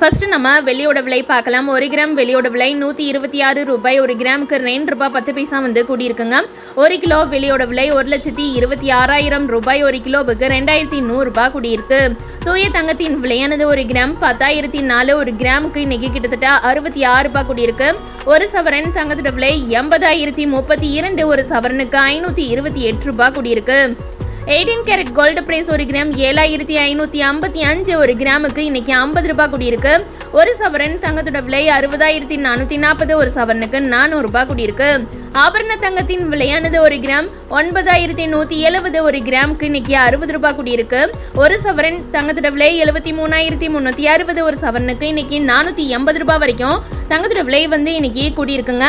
First நம்ம வெள்ளியோட விலை பார்க்கலாம். ஒரு கிராம் வெள்ளியோட விலை நூற்றி இருபத்தி ஆறு ரூபாய். ஒரு கிராமுக்கு ரெண்டு ரூபாய் பத்து பைசா வந்து கூடியிருக்குங்க. ஒரு கிலோ வெள்ளியோட விலை ஒரு லட்சத்தி இருபத்தி ஆறாயிரம் ரூபாய். ஒரு கிலோவுக்கு ரெண்டாயிரத்தி நூறுரூபா கூடியிருக்கு. தூய தங்கத்தின் விலையானது ஒரு கிராம் பத்தாயிரத்தி நாலு. ஒரு கிராமுக்கு இன்னைக்கு கிட்டத்தட்ட அறுபத்தி ஆறு ரூபாய் கூடியிருக்கு. ஒரு சவரன் தங்கத்தோட விலை எண்பதாயிரத்தி முப்பத்தி இரண்டு. ஒரு சவரனுக்கு ஐநூற்றி இருபத்தி எட்டு ரூபாய் கூடியிருக்கு. எயிட்டீன் கேரட் கோல்டு பிரைஸ் ஒரு கிராம் ஏழாயிரத்தி ஐநூற்றி ஐம்பத்தி அஞ்சு ஒரு கிராமுக்கு இன்னைக்கு ஐம்பது ரூபாய் குடியிருக்கு. ஒரு சவரன் தங்கத்தோட விலை அறுபதாயிரத்தி நானூற்றி நாற்பது ஒரு சவரனுக்கு நானூறுரூபா குடியிருக்கு. ஆபரண தங்கத்தின் விலையானது ஒரு கிராம் ஒன்பதாயிரத்தி நூற்றி எழுபது ஒரு கிராமுக்கு இன்னைக்கு அறுபது ரூபாய் குடியிருக்கு. ஒரு சவரன் தங்கத்தோட விலை எழுபத்தி மூணாயிரத்தி முந்நூற்றி அறுபது ஒரு சவரனுக்கு இன்னைக்கு நானூற்றி எண்பது ரூபாய் வரைக்கும் தங்கத்தோட விலை வந்து இன்னைக்கு கூடியிருக்குங்க.